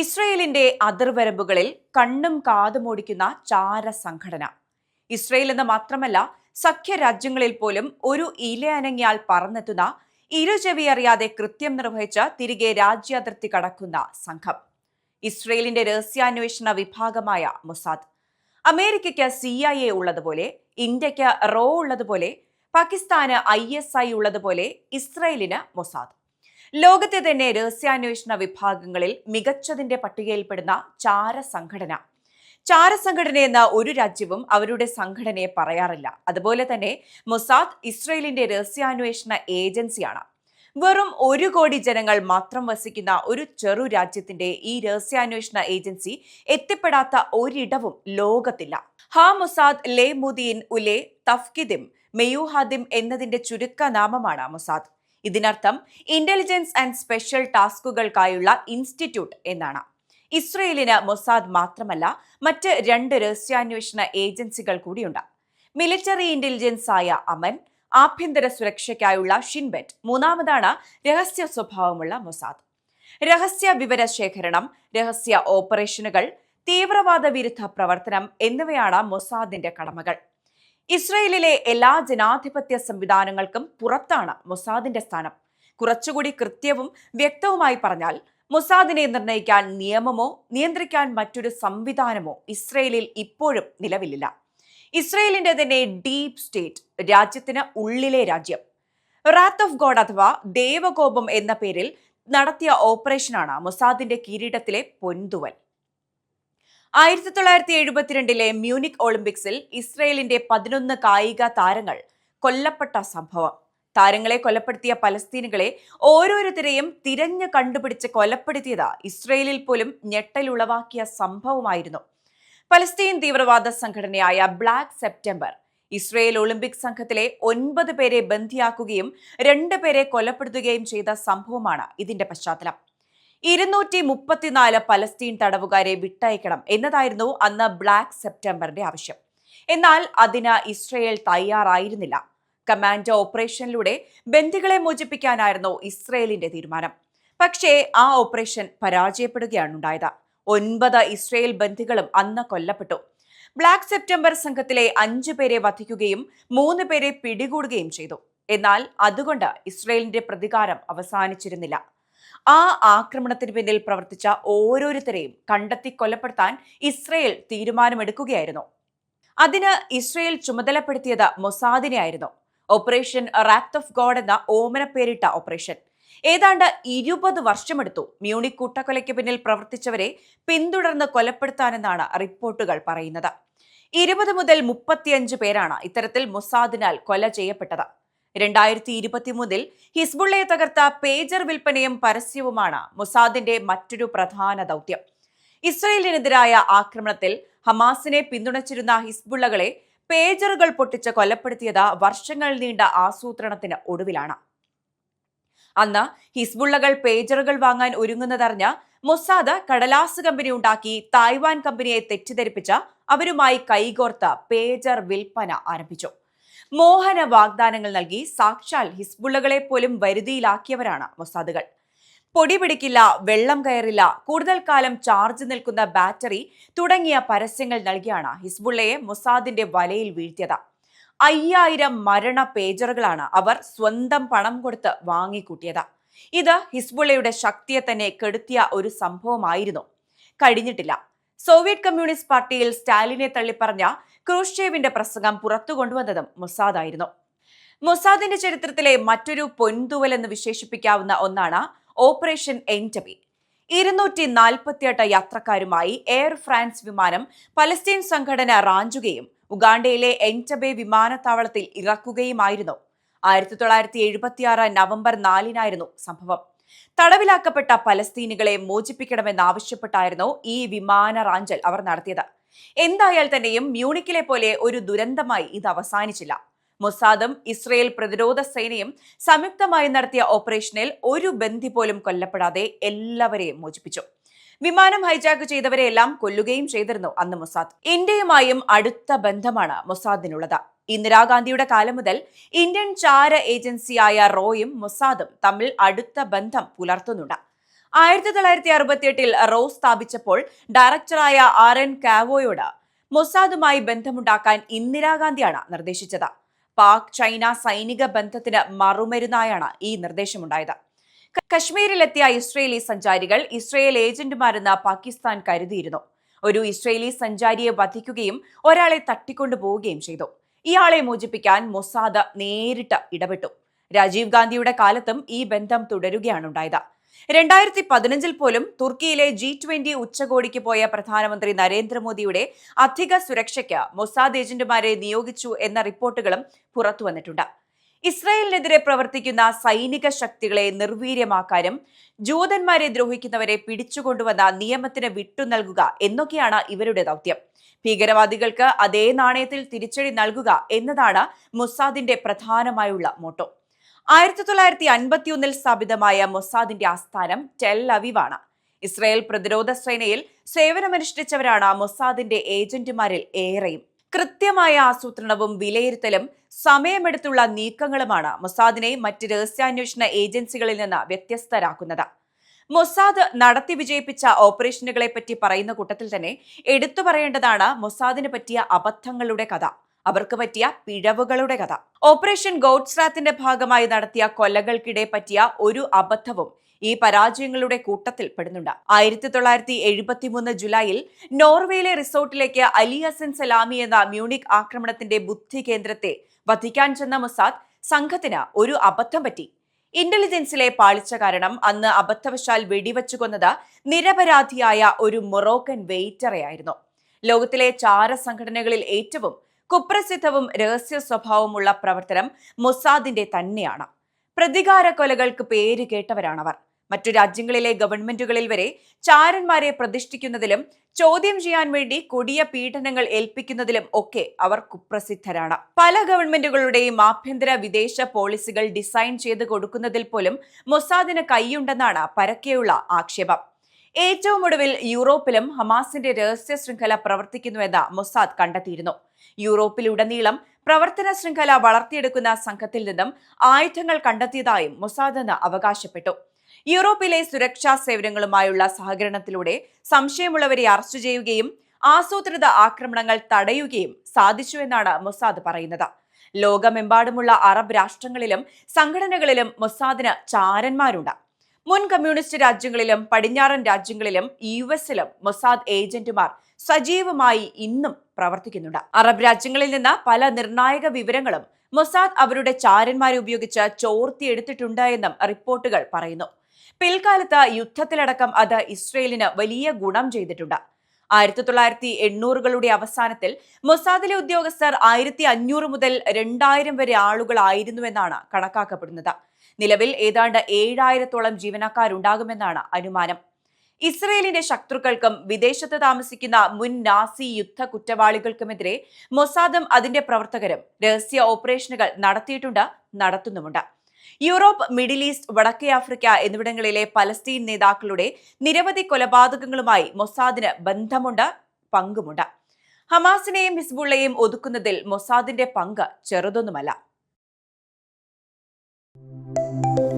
ഇസ്രയേലിന്റെ അതിർവരമ്പുകളിൽ കണ്ണും കാതും ഓടിക്കുന്ന ചാര സംഘടന. ഇസ്രയേൽ എന്ന് മാത്രമല്ല സഖ്യരാജ്യങ്ങളിൽ പോലും ഒരു ഇല അനങ്ങിയാൽ പറന്നെത്തുന്ന ഇരുചെവി അറിയാതെ കൃത്യം നിർവഹിച്ച് തിരികെ രാജ്യാതിർത്തി കടക്കുന്ന സംഘം. ഇസ്രയേലിന്റെ രഹസ്യാന്വേഷണ വിഭാഗമായ മൊസാദ്. അമേരിക്കയ്ക്ക് സി ഐ എ ഉള്ളതുപോലെ ഇന്ത്യയ്ക്ക് റോ ഉള്ളതുപോലെ പാകിസ്ഥാന് ഐ എസ് ഐ ഉള്ളതുപോലെ ഇസ്രയേലിന് മൊസാദ്. ലോകത്തെ തന്നെ രഹസ്യാന്വേഷണ വിഭാഗങ്ങളിൽ മികച്ചതിന്റെ പട്ടികയിൽപ്പെടുന്ന ചാര സംഘടന ചാര സംഘടന എന്ന ഒരു രാജ്യവും അവരുടെ സംഘടനയെ പറയാറില്ല. അതുപോലെ തന്നെ മൊസാദ് ഇസ്രയേലിന്റെ രഹസ്യാന്വേഷണ ഏജൻസിയാണ്. വെറും ഒരു കോടി ജനങ്ങൾ മാത്രം വസിക്കുന്ന ഒരു ചെറു രാജ്യത്തിന്റെ ഈ രഹസ്യാന്വേഷണ ഏജൻസി എത്തിപ്പെടാത്ത ഒരിടവും ലോകത്തില്ല. ഹാ മൊസാദ് ലേ മുദീൻ ഉലെ തഫ്കിദിം മെയൂഹാദിം എന്നതിന്റെ ചുരുക്കനാമമാണ് മൊസാദ്. ഇതിനർത്ഥം ഇന്റലിജൻസ് ആൻഡ് സ്പെഷ്യൽ ടാസ്കുകൾക്കായുള്ള ഇൻസ്റ്റിറ്റ്യൂട്ട് എന്നാണ്. ഇസ്രയേലിന് മൊസാദ് മാത്രമല്ല മറ്റ് രണ്ട് രഹസ്യാന്വേഷണ ഏജൻസികൾ കൂടിയുണ്ട്. മിലിറ്ററി ഇന്റലിജൻസ് ആയ അമൻ ആഭ്യന്തര സുരക്ഷയ്ക്കായുള്ള ഷിൻബെറ്റ് മൂന്നാമതാണ് രഹസ്യ സ്വഭാവമുള്ള മൊസാദ്. രഹസ്യ വിവര ശേഖരണം രഹസ്യ ഓപ്പറേഷനുകൾ തീവ്രവാദ വിരുദ്ധ പ്രവർത്തനം എന്നിവയാണ് മൊസാദിന്റെ കടമകൾ. ഇസ്രയേലിലെ എല്ലാ ജനാധിപത്യ സംവിധാനങ്ങൾക്കും പുറത്താണ് മൊസാദിന്റെ സ്ഥാനം. കുറച്ചുകൂടി കൃത്യവും വ്യക്തവുമായി പറഞ്ഞാൽ മൊസാദിനെ നിർണയിക്കാൻ നിയമമോ നിയന്ത്രിക്കാൻ മറ്റൊരു സംവിധാനമോ ഇസ്രയേലിൽ ഇപ്പോഴും നിലവിലില്ല. ഇസ്രയേലിന്റെ തന്നെ ഡീപ് സ്റ്റേറ്റ് രാജ്യത്തിന് ഉള്ളിലെ രാജ്യം. റാത്ത് ഓഫ് ഗോഡ് അഥവാ ദേവകോപം എന്ന പേരിൽ നടത്തിയ ഓപ്പറേഷനാണ് മൊസാദിന്റെ കിരീടത്തിലെ പൊൻതുവൽ. ആയിരത്തി തൊള്ളായിരത്തി എഴുപത്തിരണ്ടിലെ മ്യൂണിക് ഒളിമ്പിക്സിൽ ഇസ്രയേലിന്റെ പതിനൊന്ന് കായിക താരങ്ങൾ കൊല്ലപ്പെട്ട സംഭവം. താരങ്ങളെ കൊലപ്പെടുത്തിയ പലസ്തീനുകളെ ഓരോരുത്തരെയും തിരഞ്ഞു കണ്ടുപിടിച്ച് കൊലപ്പെടുത്തിയത് ഇസ്രയേലിൽ പോലും ഞെട്ടലുളവാക്കിയ സംഭവമായിരുന്നു. പലസ്തീൻ തീവ്രവാദ സംഘടനയായ ബ്ലാക്ക് സെപ്റ്റംബർ ഇസ്രയേൽ ഒളിമ്പിക് സംഘത്തിലെ ഒൻപത് പേരെ ബന്ധിയാക്കുകയും രണ്ട് പേരെ കൊലപ്പെടുത്തുകയും ചെയ്ത സംഭവമാണ് ഇതിന്റെ പശ്ചാത്തലം. ഇരുന്നൂറ്റി മുപ്പത്തിനാല് പലസ്തീൻ തടവുകാരെ വിട്ടയക്കണം എന്നതായിരുന്നു അന്ന് ബ്ലാക്ക് സെപ്റ്റംബറിന്റെ ആവശ്യം. എന്നാൽ അതിന് ഇസ്രയേൽ തയ്യാറായിരുന്നില്ല. കമാൻഡോ ഓപ്പറേഷനിലൂടെ ബന്ദികളെ മോചിപ്പിക്കാനായിരുന്നു ഇസ്രയേലിന്റെ തീരുമാനം. പക്ഷേ ആ ഓപ്പറേഷൻ പരാജയപ്പെടുകയാണ് ഉണ്ടായത് ഒൻപത് ഇസ്രയേൽ ബന്ദികളും അന്ന് കൊല്ലപ്പെട്ടു. ബ്ലാക്ക് സെപ്റ്റംബർ സംഘത്തിലെ അഞ്ചു പേരെ വധിക്കുകയും മൂന്ന് പേരെ പിടികൂടുകയും ചെയ്തു. എന്നാൽ അതുകൊണ്ട് ഇസ്രയേലിന്റെ പ്രതികാരം അവസാനിച്ചിരുന്നില്ല. ആ ആക്രമണത്തിന് പിന്നിൽ പ്രവർത്തിച്ച ഓരോരുത്തരെയും കണ്ടെത്തി കൊലപ്പെടുത്താൻ ഇസ്രയേൽ തീരുമാനമെടുക്കുകയായിരുന്നു. അതിന് ഇസ്രയേൽ ചുമതലപ്പെടുത്തിയത് മൊസാദിനെ ആയിരുന്നു ഓപ്പറേഷൻ റാത്ത് ഓഫ് ഗോഡ് എന്ന ഓമന പേരിട്ട ഓപ്പറേഷൻ. ഏതാണ്ട് ഇരുപത് വർഷമെടുത്തു മ്യൂണിക് കൂട്ടക്കൊലയ്ക്ക് പിന്നിൽ പ്രവർത്തിച്ചവരെ പിന്തുടർന്ന് കൊലപ്പെടുത്താനെന്നാണ് റിപ്പോർട്ടുകൾ പറയുന്നത്. ഇരുപത് മുതൽ മുപ്പത്തിയഞ്ച് പേരാണ് ഇത്തരത്തിൽ മൊസാദിനാൽ കൊല ചെയ്യപ്പെട്ടത്. രണ്ടായിരത്തി ഇരുപത്തിമൂന്നിൽ ഹിസ്ബുള്ളയെ തകർത്ത പേജർ വിൽപ്പനയും പരസ്യവുമാണ് മൊസാദിന്റെ മറ്റൊരു പ്രധാന ദൗത്യം. ഇസ്രയേലിനെതിരായ ആക്രമണത്തിൽ ഹമാസിനെ പിന്തുണച്ചിരുന്ന ഹിസ്ബുള്ളകളെ പേജറുകൾ പൊട്ടിച്ച് കൊലപ്പെടുത്തിയത് വർഷങ്ങൾ നീണ്ട ആസൂത്രണത്തിന് ഒടുവിലാണ്. അന്ന് ഹിസ്ബുള്ളകൾ പേജറുകൾ വാങ്ങാൻ ഒരുങ്ങുന്നതറിഞ്ഞ മൊസാദ് കടലാസ് കമ്പനി ഉണ്ടാക്കി തായ്വാൻ കമ്പനിയെ തെറ്റിദ്ധരിപ്പിച്ച അവരുമായി കൈകോർത്ത് പേജർ വിൽപ്പന ആരംഭിച്ചു. മോഹന വാഗ്ദാനങ്ങൾ നൽകി സാക്ഷാൽ ഹിസ്ബുള്ളകളെ പോലും വരുതിയിലാക്കിയവരാണ് മൊസാദുകൾ. പൊടി പിടിക്കില്ല വെള്ളം കയറില്ല കൂടുതൽ കാലം ചാർജ് നിൽക്കുന്ന ബാറ്ററി തുടങ്ങിയ പരസ്യങ്ങൾ നൽകിയാണ് ഹിസ്ബുള്ളയെ മൊസാദിന്റെ വലയിൽ വീഴ്ത്തിയത്. അയ്യായിരം മരണ പേജറുകളാണ് അവർ സ്വന്തം പണം കൊടുത്ത് വാങ്ങിക്കൂട്ടിയത്. ഇത് ഹിസ്ബുള്ളയുടെ ശക്തിയെ തന്നെ കെടുത്തിയ ഒരു സംഭവമായിരുന്നു. കഴിഞ്ഞിട്ടില്ല. സോവിയറ്റ് കമ്മ്യൂണിസ്റ്റ് പാർട്ടിയിൽ സ്റ്റാലിനെ തള്ളിപ്പറഞ്ഞ ക്രൂഷേവിന്റെ പ്രസംഗം പുറത്തു കൊണ്ടുവന്നതും മൊസാദായിരുന്നു. മൊസാദിന്റെ ചരിത്രത്തിലെ മറ്റൊരു പൊൻതുവൽ എന്ന് വിശേഷിപ്പിക്കാവുന്ന ഒന്നാണ് ഓപ്പറേഷൻ എന്റബി ഇരുന്നൂറ്റി നാൽപ്പത്തിയെട്ട് യാത്രക്കാരുമായി എയർ ഫ്രാൻസ് വിമാനം പലസ്തീൻ സംഘടന റാഞ്ചുകയും ഉഗാണ്ടയിലെ എന്റബെ വിമാനത്താവളത്തിൽ ഇറക്കുകയുമായിരുന്നു. ആയിരത്തി തൊള്ളായിരത്തി എഴുപത്തിയാറ് നവംബർ നാലിനായിരുന്നു സംഭവം. തടവിലാക്കപ്പെട്ട പലസ്തീനുകളെ മോചിപ്പിക്കണമെന്നാവശ്യപ്പെട്ടായിരുന്നു ഈ വിമാന റാഞ്ചൽ അവർ നടത്തിയത്. എന്തായാൽ തന്നെയും മ്യൂണിക്കിലെ പോലെ ഒരു ദുരന്തമായി ഇത് അവസാനിച്ചില്ല. മൊസാദും ഇസ്രയേൽ പ്രതിരോധ സേനയും സംയുക്തമായി നടത്തിയ ഓപ്പറേഷനിൽ ഒരു ബന്ധി പോലും കൊല്ലപ്പെടാതെ എല്ലാവരെയും മോചിപ്പിച്ചു. വിമാനം ഹൈജാക്ക് ചെയ്തവരെയെല്ലാം കൊല്ലുകയും ചെയ്തിരുന്നു അന്ന് മൊസാദ്. ഇന്ത്യയുമായും അടുത്ത ബന്ധമാണ് മൊസാദിനുള്ളത്. ഇന്ദിരാഗാന്ധിയുടെ കാലം മുതൽ ഇന്ത്യൻ ചാര ഏജൻസിയായ റോയും മൊസാദും തമ്മിൽ അടുത്ത ബന്ധം പുലർത്തുന്നുണ്ട്. ആയിരത്തി തൊള്ളായിരത്തി അറുപത്തിയെട്ടിൽ റോസ് സ്ഥാപിച്ചപ്പോൾ ഡയറക്ടറായ ആർ എൻ കാവോയോട് മൊസാദുമായി ബന്ധമുണ്ടാക്കാൻ ഇന്ദിരാഗാന്ധിയാണ് നിർദ്ദേശിച്ചത്. പാക് ചൈന സൈനിക ബന്ധത്തിന് മറുമരുന്നായാണ് ഈ നിർദ്ദേശമുണ്ടായത്. കശ്മീരിലെത്തിയ ഇസ്രയേലി സഞ്ചാരികൾ ഇസ്രയേൽ ഏജന്റുമാരെന്ന് പാകിസ്ഥാൻ കരുതിയിരുന്നു. ഒരു ഇസ്രയേലി സഞ്ചാരിയെ വധിക്കുകയും ഒരാളെ തട്ടിക്കൊണ്ടുപോവുകയും ചെയ്തു. ഇയാളെ മോചിപ്പിക്കാൻ മൊസാദ് നേരിട്ട് ഇടപെട്ടു. രാജീവ് ഗാന്ധിയുടെ കാലത്തും ഈ ബന്ധം തുടരുകയാണ് ഉണ്ടായത്. രണ്ടായിരത്തി പതിനഞ്ചിൽ പോലും തുർക്കിയിലെ ജി ട്വന്റി ഉച്ചകോടിക്ക് പോയ പ്രധാനമന്ത്രി നരേന്ദ്രമോദിയുടെ അധിക സുരക്ഷയ്ക്ക് മൊസാദ് ഏജന്റുമാരെ നിയോഗിച്ചു എന്ന റിപ്പോർട്ടുകളും പുറത്തുവന്നിട്ടുണ്ട് ഇസ്രായേലിനെതിരെ പ്രവർത്തിക്കുന്ന സൈനിക ശക്തികളെ നിർവീര്യമാക്കാനും ജൂതന്മാരെ ദ്രോഹിക്കുന്നവരെ പിടിച്ചുകൊണ്ടുവന്ന നിയമത്തിന് വിട്ടു നൽകുക എന്നൊക്കെയാണ് ഇവരുടെ ദൗത്യം. ഭീകരവാദികൾക്ക് അതേ നാണയത്തിൽ തിരിച്ചടി നൽകുക എന്നതാണ് മൊസാദിന്റെ പ്രധാനമായുള്ള മോട്ടോ. ആയിരത്തി തൊള്ളായിരത്തി അൻപത്തിയൊന്നിൽ സ്ഥാപിതമായ മൊസാദിന്റെ ആസ്ഥാനം ടെൽ അവിവാണ്. ഇസ്രയേൽ പ്രതിരോധ സേനയിൽ സേവനമനുഷ്ഠിച്ചവരാണ് മൊസാദിന്റെ ഏജന്റുമാരിൽ ഏറെയും. കൃത്യമായ ആസൂത്രണവും വിലയിരുത്തലും സമയമെടുത്തുള്ള നീക്കങ്ങളുമാണ് മൊസാദിനെ മറ്റ് രഹസ്യാന്വേഷണ ഏജൻസികളിൽ നിന്ന് വ്യത്യസ്തരാക്കുന്നത്. മൊസാദ് നടത്തി വിജയിപ്പിച്ച ഓപ്പറേഷനുകളെ പറ്റി പറയുന്ന കൂട്ടത്തിൽ തന്നെ എടുത്തു പറയേണ്ടതാണ് മൊസാദിന് പറ്റിയ അബദ്ധങ്ങളുടെ കഥ. അവർക്ക് പറ്റിയ പിഴവുകളുടെ കഥ. ഓപ്പറേഷൻ ഗോഡ്സ്രാത്തിന്റെ ഭാഗമായി നടത്തിയ കൊലകൾക്കിടെ പറ്റിയ ഒരു അബദ്ധവും ഈ പരാജയങ്ങളുടെ കൂട്ടത്തിൽ പെടുന്നുണ്ട്. ആയിരത്തി തൊള്ളായിരത്തി എഴുപത്തി മൂന്ന് ജൂലൈയിൽ നോർവേയിലെ റിസോർട്ടിലേക്ക് അലി ഹസൻ സലാമി എന്ന മ്യൂണിക് ആക്രമണത്തിന്റെ ബുദ്ധി കേന്ദ്രത്തെ വധിക്കാൻ ചെന്ന മൊസാദ് സംഘത്തിന് ഒരു അബദ്ധം പറ്റി. ഇന്റലിജൻസിലെ പാളിച്ച കാരണം അന്ന് അബദ്ധവശാൽ വെടിവെച്ചു കൊന്നത് നിരപരാധിയായ ഒരു മൊറോക്കൻ വെയിറ്ററെയായിരുന്നു. ലോകത്തിലെ ചാര സംഘടനകളിൽ ഏറ്റവും കുപ്രസിദ്ധവും രഹസ്യ സ്വഭാവമുള്ള പ്രവർത്തനം മൊസാദിന്റെ തന്നെയാണ്. പ്രതികാര കൊലകൾക്ക് പേര് കേട്ടവരാണവർ. മറ്റു രാജ്യങ്ങളിലെ ഗവൺമെന്റുകളിൽ വരെ ചാരന്മാരെ പ്രതിഷ്ഠിക്കുന്നതിലും ചോദ്യം ചെയ്യാൻ വേണ്ടി കൊടിയ പീഡനങ്ങൾ ഏൽപ്പിക്കുന്നതിലും ഒക്കെ അവർ കുപ്രസിദ്ധരാണ്. പല ഗവൺമെന്റുകളുടെയും ആഭ്യന്തര വിദേശ പോളിസികൾ ഡിസൈൻ ചെയ്ത് കൊടുക്കുന്നതിൽ പോലും മൊസാദിന് കൈയുണ്ടെന്നാണ് പരക്കെയുള്ള ആക്ഷേപം. ഏറ്റവും ഒടുവിൽ യൂറോപ്പിലും ഹമാസിന്റെ രഹസ്യ ശൃംഖല പ്രവർത്തിക്കുന്നുവെന്ന് മൊസാദ് കണ്ടെത്തിയിരുന്നു. യൂറോപ്പിലുടനീളം പ്രവർത്തന ശൃംഖല വളർത്തിയെടുക്കുന്ന സംഘത്തിൽ നിന്നും ആയുധങ്ങൾ കണ്ടെത്തിയതായും മൊസാദ് എന്ന് അവകാശപ്പെട്ടു. യൂറോപ്പിലെ സുരക്ഷാ സേവനങ്ങളുമായുള്ള സഹകരണത്തിലൂടെ സംശയമുള്ളവരെ അറസ്റ്റ് ചെയ്യുകയും ആസൂത്രിത ആക്രമണങ്ങൾ തടയുകയും സാധിച്ചുവെന്നാണ് മൊസാദ് പറയുന്നത്. ലോകമെമ്പാടുമുള്ള അറബ് രാഷ്ട്രങ്ങളിലും സംഘടനകളിലും മൊസാദിന് ചാരന്മാരുണ്ട്. മുൻ കമ്മ്യൂണിസ്റ്റ് രാജ്യങ്ങളിലും പടിഞ്ഞാറൻ രാജ്യങ്ങളിലും യു എസിലും മൊസാദ് ഏജന്റുമാർ സജീവമായി ഇന്നും പ്രവർത്തിക്കുന്നുണ്ട്. അറബ് രാജ്യങ്ങളിൽ നിന്ന് പല നിർണായക വിവരങ്ങളും മൊസാദ് അവരുടെ ചാരന്മാരെ ഉപയോഗിച്ച് ചോർത്തിയെടുത്തിട്ടുണ്ട് എന്നും റിപ്പോർട്ടുകൾ പറയുന്നു. പിൽക്കാലത്ത് യുദ്ധത്തിലടക്കം അത് ഇസ്രയേലിന് വലിയ ഗുണം ചെയ്തിട്ടുണ്ട്. ആയിരത്തി തൊള്ളായിരത്തി എണ്ണൂറുകളുടെ അവസാനത്തിൽ മൊസാദിലെ ഉദ്യോഗസ്ഥർ ആയിരത്തി അഞ്ഞൂറ് മുതൽ രണ്ടായിരം വരെ ആളുകളായിരുന്നുവെന്നാണ് കണക്കാക്കപ്പെടുന്നത്. നിലവിൽ ഏതാണ്ട് ഏഴായിരത്തോളം ജീവനക്കാരുണ്ടാകുമെന്നാണ് അനുമാനം. ഇസ്രയേലിന്റെ ശത്രുക്കൾക്കും വിദേശത്ത് താമസിക്കുന്ന മുൻ നാസി യുദ്ധ കുറ്റവാളികൾക്കുമെതിരെ മൊസാദും അതിന്റെ പ്രവർത്തകരും രഹസ്യ ഓപ്പറേഷനുകൾ നടത്തിയിട്ടുണ്ട് നടത്തുന്നുമുണ്ട്. യൂറോപ്പ് മിഡിൽ ഈസ്റ്റ് വടക്കേ ആഫ്രിക്ക എന്നിവിടങ്ങളിലെ പലസ്തീൻ നേതാക്കളുടെ നിരവധി കൊലപാതകങ്ങളുമായി മൊസാദിന് ബന്ധമുണ്ട് പങ്കുമുണ്ട്. ഹമാസിനെയും ഹിസ്ബുള്ളയെയും ഒതുക്കുന്നതിൽ മൊസാദിന്റെ പങ്ക് ചെറുതൊന്നുമല്ല. Música